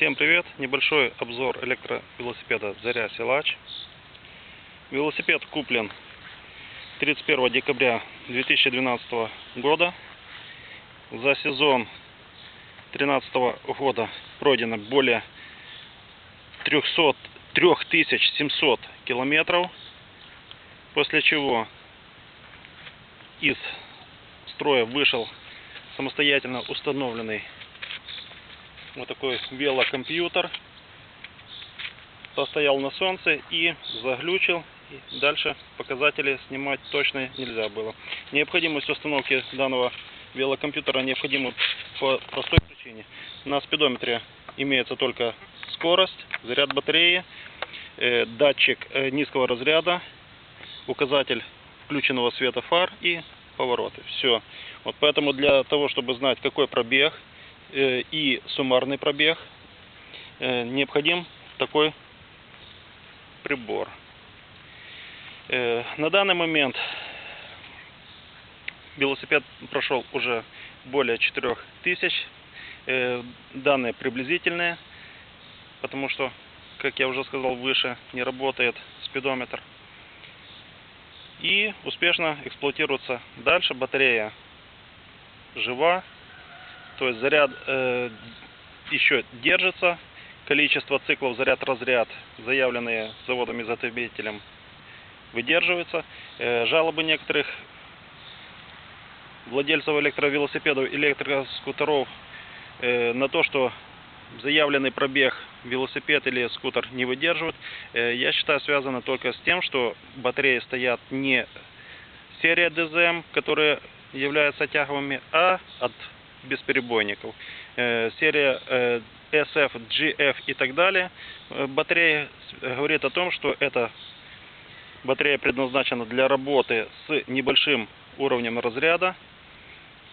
Всем привет! Небольшой обзор электровелосипеда Заря Силач. Велосипед куплен 31 декабря 2012 года. За сезон 2013 года пройдено более 300, 3700 километров. После чего из строя вышел самостоятельно установленный вот такой велокомпьютер. Постоял на солнце и заглючил. И дальше показатели снимать точно нельзя было. Необходимость установки данного велокомпьютера необходима по простой причине. На спидометре имеется только скорость, заряд батареи, э, датчик э, низкого разряда, указатель включенного света фар и повороты. Все. Вот поэтому для того, чтобы знать, какой пробег и суммарный пробег, э, необходим такой прибор. Э, на данный момент велосипед прошел уже более 4000. Э, данные приблизительные, потому что, как я уже сказал выше, не работает спидометр. И успешно эксплуатируется дальше. Батарея жива, то есть заряд э, еще держится. Количество циклов заряд-разряд, заявленные заводом-изготовителем, выдерживается. Э, жалобы некоторых владельцев электровелосипедов, электроскутеров э, на то, что заявленный пробег велосипед или скутер не выдерживает, э, я считаю связано только с тем, что батареи стоят не серия DZM, которые являются тяговыми, а от бесперебойников. Э, Серия э, SF, GF и так далее. Э, Батарея говорит о том, что эта батарея предназначена для работы с небольшим уровнем разряда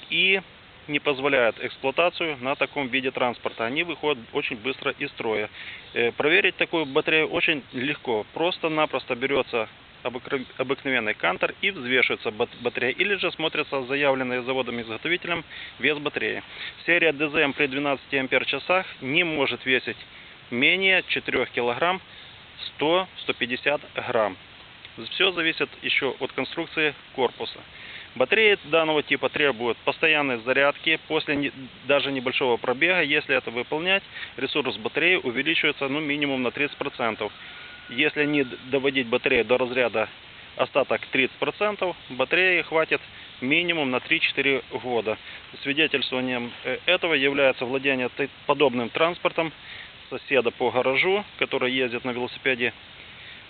и не позволяет эксплуатацию на таком виде транспорта. Они выходят очень быстро из строя. Э, Проверить такую батарею очень легко. Просто-напросто берется обыкновенный кантер и взвешивается бат- батарея. Или же смотрится заявленный заводом-изготовителем вес батареи. Серия DZM при 12 ампер часах не может весить менее 4 килограмм 100-150 грамм. Все зависит еще от конструкции корпуса. Батареи данного типа требуют постоянной зарядки после даже небольшого пробега. Если это выполнять, ресурс батареи увеличивается ну, минимум на 30%. Если не доводить батарею до разряда остаток 30%, батареи хватит минимум на 3-4 года. Свидетельствованием э, этого является владение подобным транспортом соседа по гаражу, который ездит на велосипеде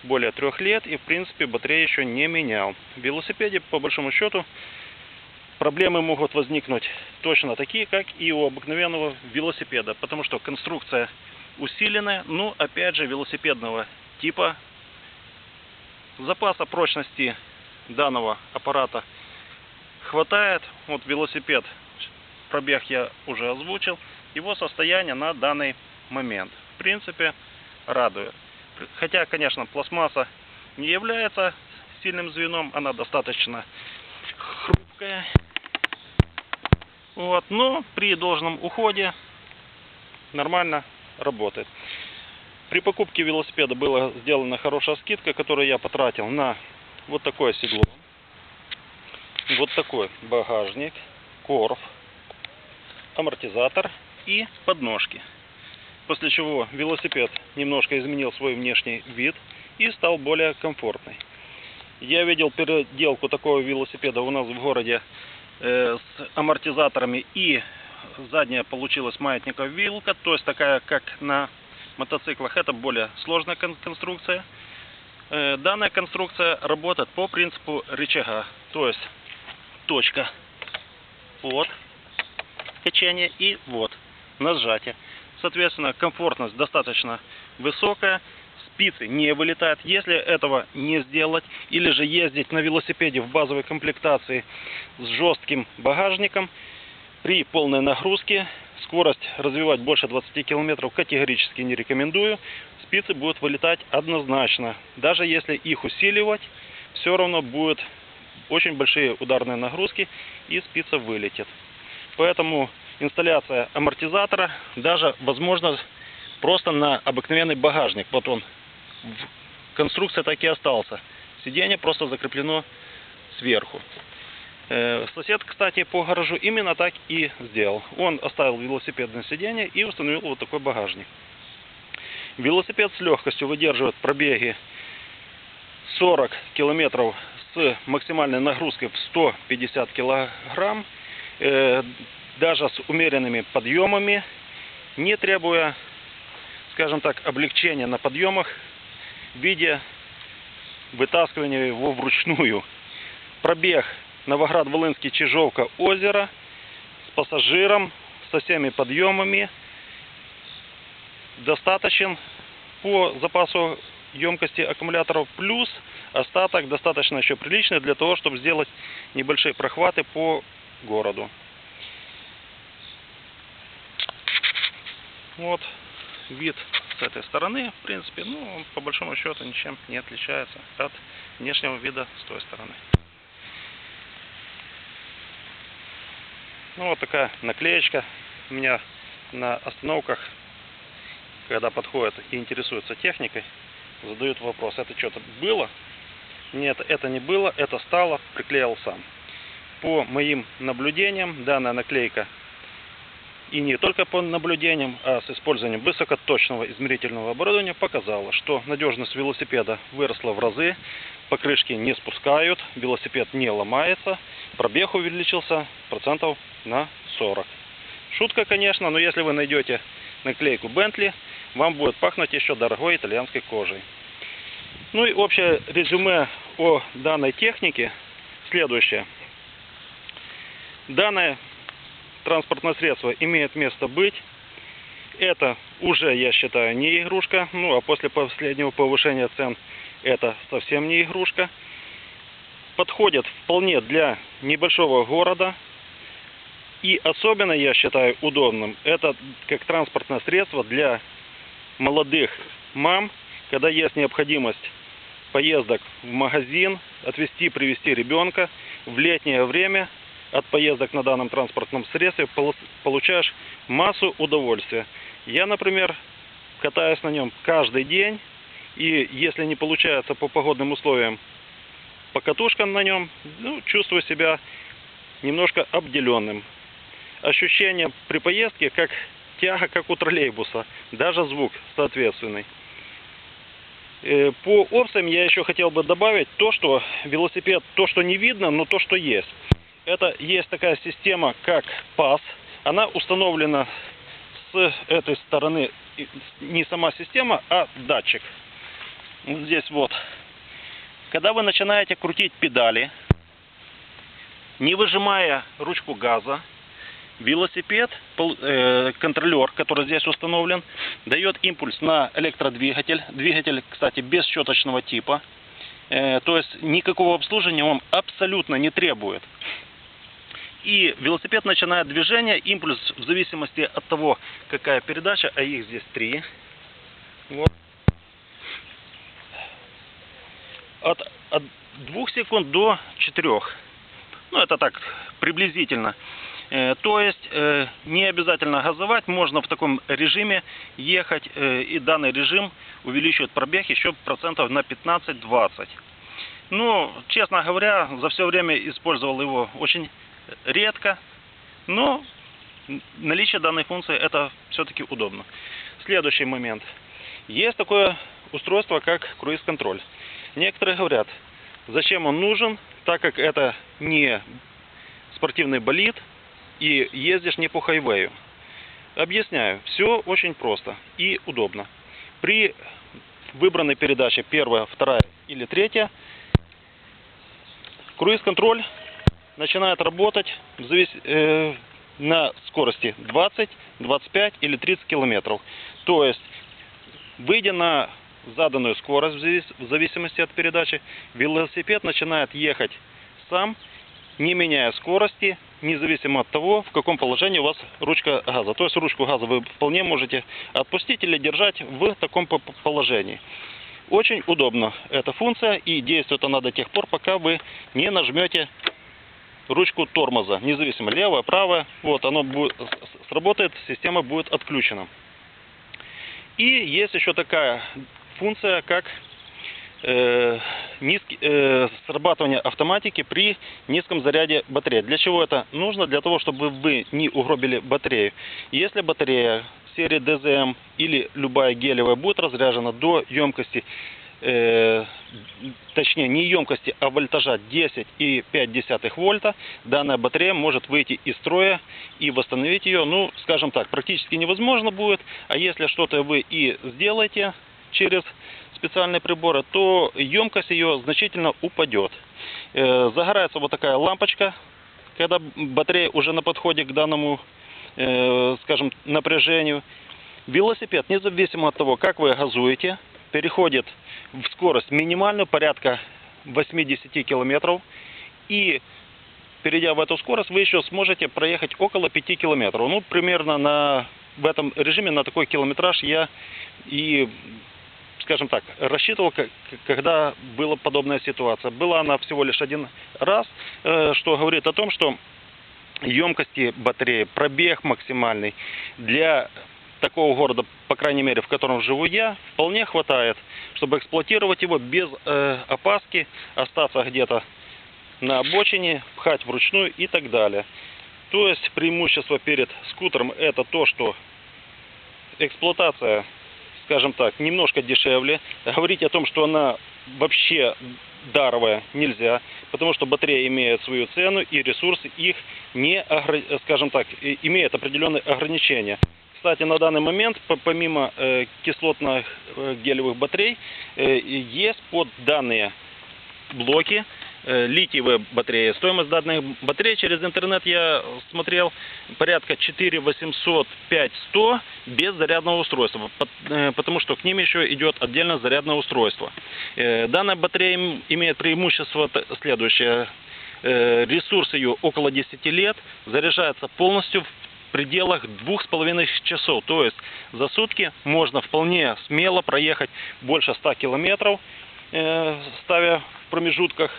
более трех лет и в принципе батарею еще не менял. В велосипеде по большому счету проблемы могут возникнуть точно такие, как и у обыкновенного велосипеда, потому что конструкция усиленная, ну опять же велосипедного типа. Запаса прочности данного аппарата хватает. Вот велосипед, пробег я уже озвучил, его состояние на данный момент. В принципе, радует. Хотя, конечно, пластмасса не является сильным звеном, она достаточно хрупкая. Вот, но при должном уходе нормально работает. При покупке велосипеда была сделана хорошая скидка, которую я потратил на вот такое седло, вот такой багажник, корф, амортизатор и подножки. После чего велосипед немножко изменил свой внешний вид и стал более комфортный. Я видел переделку такого велосипеда у нас в городе э, с амортизаторами и задняя получилась маятниковая вилка, то есть такая как на мотоциклах. Это более сложная кон- конструкция. Э, Данная конструкция работает по принципу рычага, то есть точка, вот, качание и вот, нажатие. Соответственно, комфортность достаточно высокая, спицы не вылетают. Если этого не сделать, или же ездить на велосипеде в базовой комплектации с жестким багажником, при полной нагрузке скорость развивать больше 20 км категорически не рекомендую. Спицы будут вылетать однозначно. Даже если их усиливать, все равно будут очень большие ударные нагрузки и спица вылетит. Поэтому инсталляция амортизатора, даже возможно просто на обыкновенный багажник. Вот он в конструкции так и остался. Сиденье просто закреплено сверху. Э, Сосед, кстати, по гаражу именно так и сделал. Он оставил велосипедное сиденье и установил вот такой багажник. Велосипед с легкостью выдерживает пробеги 40 километров с максимальной нагрузкой в 150 килограмм, э, даже с умеренными подъемами, не требуя, скажем так, облегчения на подъемах в виде вытаскивания его вручную. Пробег Новоград-Волынский, Чижовка, озеро с пассажиром, со всеми подъемами достаточен по запасу емкости аккумуляторов плюс остаток достаточно еще приличный для того, чтобы сделать небольшие прохваты по городу. Вот вид с этой стороны, в принципе, ну, он по большому счету ничем не отличается от внешнего вида с той стороны. Ну, вот такая наклеечка у меня на остановках, когда подходят и интересуются техникой, задают вопрос, это что-то было? Нет, это не было, это стало, приклеил сам. По моим наблюдениям, данная наклейка и не только по наблюдениям, а с использованием высокоточного измерительного оборудования показала, что надежность велосипеда выросла в разы, покрышки не спускают, велосипед не ломается, пробег увеличился процентов на 40. Шутка, конечно, но если вы найдете наклейку Bentley, вам будет пахнуть еще дорогой итальянской кожей. Ну и общее резюме о данной технике следующее. Данное транспортное средство имеет место быть. Это уже, я считаю, не игрушка. Ну, а после последнего повышения цен это совсем не игрушка. Подходит вполне для небольшого города. И особенно, я считаю, удобным, это как транспортное средство для молодых мам, когда есть необходимость поездок в магазин, отвезти, привезти ребенка в летнее время от поездок на данном транспортном средстве полу- получаешь массу удовольствия. Я, например, катаюсь на нем каждый день, и если не получается по погодным условиям по катушкам на нем, ну, чувствую себя немножко обделенным. Ощущение при поездке как тяга, как у троллейбуса, даже звук соответственный. Э, По опциям я еще хотел бы добавить то, что велосипед, то, что не видно, но то, что есть. Это есть такая система, как ПАС. Она установлена с этой стороны не сама система, а датчик. Здесь вот. Когда вы начинаете крутить педали, не выжимая ручку газа, велосипед, э, контролер, который здесь установлен, дает импульс на электродвигатель. Двигатель, кстати, без щеточного типа. Э, то есть никакого обслуживания он абсолютно не требует. И велосипед начинает движение, импульс в зависимости от того, какая передача, а их здесь три. Вот. От, от 2 секунд до 4. Ну, это так, приблизительно. Э, То есть э, не обязательно газовать, можно в таком режиме ехать, э, и данный режим увеличивает пробег еще процентов на 15-20. Ну, честно говоря, за все время использовал его очень редко, но наличие данной функции это все-таки удобно. Следующий момент. Есть такое устройство, как круиз-контроль. Некоторые говорят, зачем он нужен, так как это не спортивный болид и ездишь не по хайвею. Объясняю, все очень просто и удобно. При выбранной передаче первая, вторая или третья, круиз-контроль начинает работать завис- э, на скорости 20, 25 или 30 километров. То есть, выйдя на заданную скорость в завис- в зависимости от передачи, велосипед начинает ехать сам, не меняя скорости, независимо от того, в каком положении у вас ручка газа. То есть ручку газа вы вполне можете отпустить или держать в таком по- положении. Очень удобно эта функция и действует она до тех пор, пока вы не нажмете ручку тормоза, независимо левая, правая, вот оно будет, сработает, система будет отключена. И есть еще такая функция, как э, низкий, э, срабатывание автоматики при низком заряде батареи. Для чего это нужно? Для того, чтобы вы не угробили батарею. Если батарея серии DZM или любая гелевая будет разряжена до емкости э, точнее не емкости, а вольтажа 10,5 вольта, данная батарея может выйти из строя и восстановить ее, ну, скажем так, практически невозможно будет, а если что-то вы и сделаете через специальные приборы, то емкость ее значительно упадет. Э, загорается вот такая лампочка, когда батарея уже на подходе к данному, э, скажем, напряжению. Велосипед, независимо от того, как вы газуете, переходит в скорость минимальную, порядка 80 километров. И перейдя в эту скорость, вы еще сможете проехать около 5 километров. Ну, примерно на, в этом режиме на такой километраж я и скажем так, рассчитывал, когда была подобная ситуация. Была она всего лишь один раз, э, что говорит о том, что емкости батареи, пробег максимальный для такого города, по крайней мере, в котором живу я, вполне хватает, чтобы эксплуатировать его без э, опаски, остаться где-то на обочине, пхать вручную и так далее. То есть преимущество перед скутером это то, что эксплуатация, скажем так, немножко дешевле. Говорить о том, что она вообще даровая нельзя, потому что батарея имеет свою цену и ресурсы их не, скажем так, имеют определенные ограничения. Кстати, на данный момент, помимо э, кислотных э, гелевых батарей, э, есть под данные блоки литиевые батареи. Стоимость данных батарей через интернет я смотрел порядка 4 800 5 100 без зарядного устройства, потому что к ним еще идет отдельно зарядное устройство. Данная батарея имеет преимущество следующее. Ресурс ее около 10 лет, заряжается полностью пределах двух с половиной часов. То есть за сутки можно вполне смело проехать больше 100 километров, э, ставя в промежутках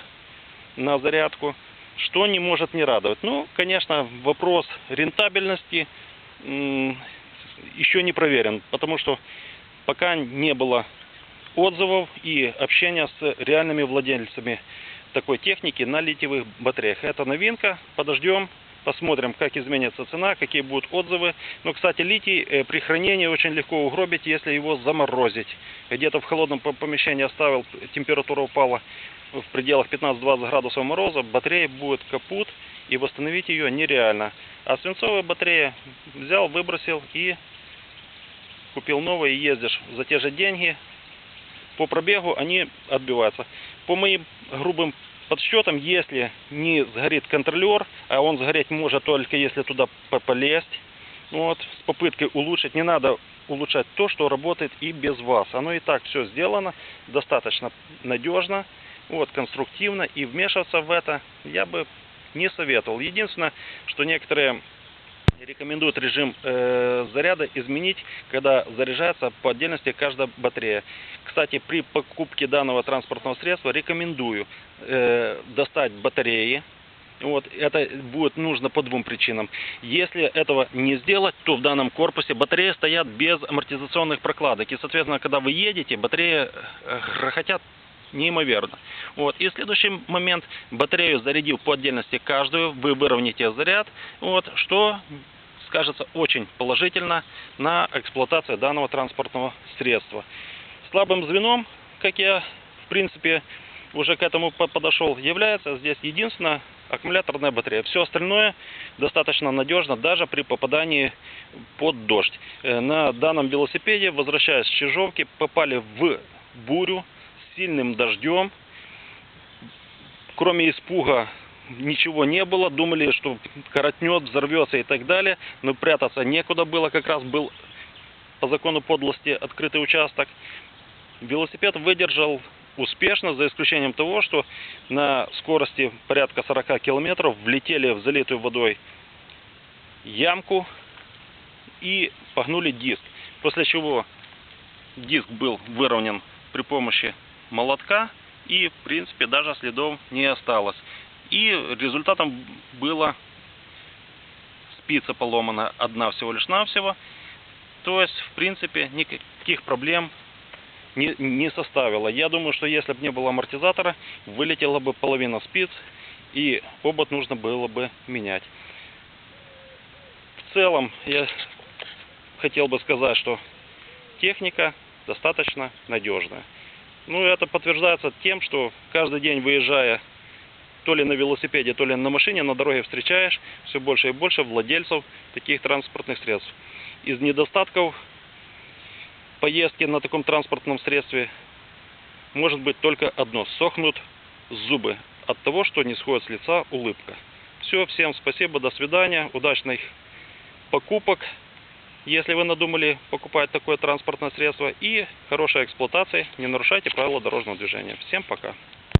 на зарядку, что не может не радовать. Ну, конечно, вопрос рентабельности еще не проверен, потому что пока не было отзывов и общения с реальными владельцами такой техники на литиевых батареях. Это новинка, подождем, Посмотрим, как изменится цена, какие будут отзывы. Но, кстати, литий э, при хранении очень легко угробить, если его заморозить. Где-то в холодном помещении оставил, температура упала в пределах 15-20 градусов мороза, батарея будет капут, и восстановить ее нереально. А свинцовая батарея взял, выбросил и купил новые, ездишь за те же деньги. По пробегу они отбиваются. По моим грубым подсчетом, если не сгорит контролер, а он сгореть может только если туда полезть, вот, с попыткой улучшить, не надо улучшать то, что работает и без вас. Оно и так все сделано, достаточно надежно, вот, конструктивно, и вмешиваться в это я бы не советовал. Единственное, что некоторые рекомендуют режим э, заряда изменить, когда заряжается по отдельности каждая батарея. Кстати, при покупке данного транспортного средства рекомендую э, достать батареи. Вот, это будет нужно по двум причинам. Если этого не сделать, то в данном корпусе батареи стоят без амортизационных прокладок. И, соответственно, когда вы едете, батареи э, грохотят неимоверно. Вот. И следующий момент, батарею зарядив по отдельности каждую, вы выровняете заряд, вот, что скажется очень положительно на эксплуатации данного транспортного средства. Слабым звеном, как я в принципе уже к этому подошел, является здесь единственная аккумуляторная батарея. Все остальное достаточно надежно даже при попадании под дождь. Э, на данном велосипеде, возвращаясь с Чижовки, попали в бурю сильным дождем. Кроме испуга ничего не было, думали, что коротнет, взорвется и так далее, но прятаться некуда было, как раз был по закону подлости открытый участок. Велосипед выдержал успешно, за исключением того, что на скорости порядка 40 километров влетели в залитую водой ямку и погнули диск. После чего диск был выровнен при помощи молотка и, в принципе, даже следов не осталось. И результатом было спица поломана одна всего лишь навсего. То есть, в принципе, никаких проблем не, не составило. Я думаю, что если бы не было амортизатора, вылетела бы половина спиц, и обод нужно было бы менять. В целом, я хотел бы сказать, что техника достаточно надежная. Ну, это подтверждается тем, что каждый день выезжая то ли на велосипеде, то ли на машине, на дороге встречаешь все больше и больше владельцев таких транспортных средств. Из недостатков поездки на таком транспортном средстве может быть только одно. Сохнут зубы от того, что не сходит с лица улыбка. Все, всем спасибо, до свидания, удачных покупок, если вы надумали покупать такое транспортное средство, и хорошей эксплуатации, не нарушайте правила дорожного движения. Всем пока!